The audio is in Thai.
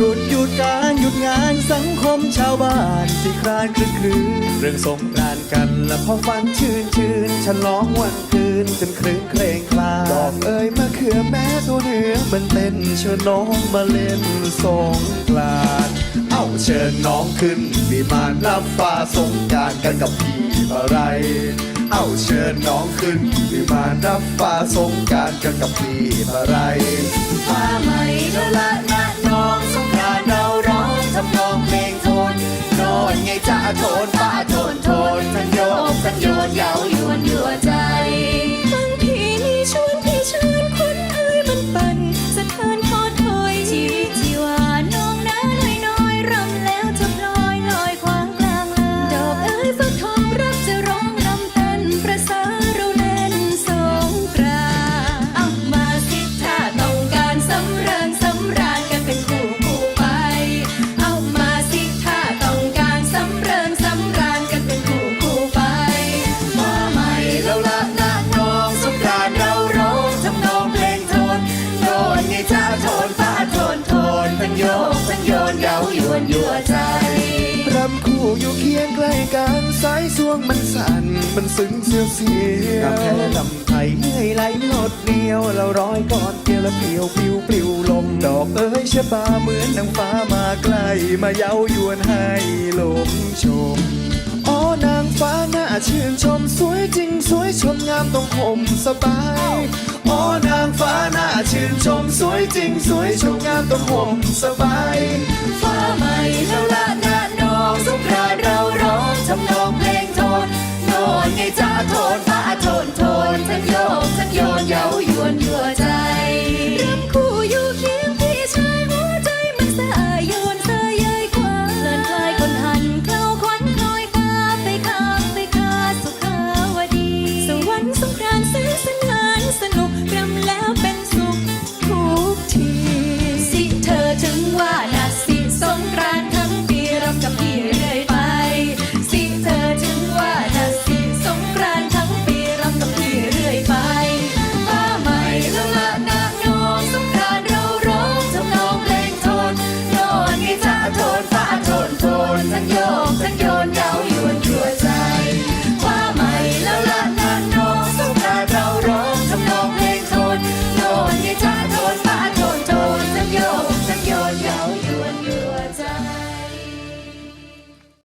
รุดหยุดการหยุดงานสังคมชาวบ้านที่ครานคลึกครื้นเรื่องสงกรานต์กันและพอฟันชื่นชื่นฉลองวันคืนจนครื้นเครงคลานดอกเอ้ยมะเขือแม้ตัวเหนือมันเต้นเชิญน้องมาเล่นสงกรานต์เอ้าเชิญน้องขึ้นวิมานรับฟ้าสงกรารกันกับพี่อะไรเอ้าเชิญน้องขึ้นวิมานรับฟ้าสงการกันกับพี่อะไรฟ้าใหม่ละละน โทนฟ้า กันสายสวงมันสั่นมันซึ้งเสียวเสียวกับแค่ลำไทยเหนื่อยไหลหดเดียวเราร้อยก่อนเกลียวแล้วเปลี่ยวปลิวปลิวลม ดอกเอ้ยชะบาเหมือนนางฟ้ามาใกล้มาเย้ายวนให้ลมชมอ๋อนางฟ้าน่าชื่นชมสวยจริงสวยชมงามต้องห่มสบายอ๋อนางฟ้าน่าชื่นชมสวยจริงสวยชมงามต้องห่มสบายฟ้าใหม่แล้ว เย้ายวนยั่วใจ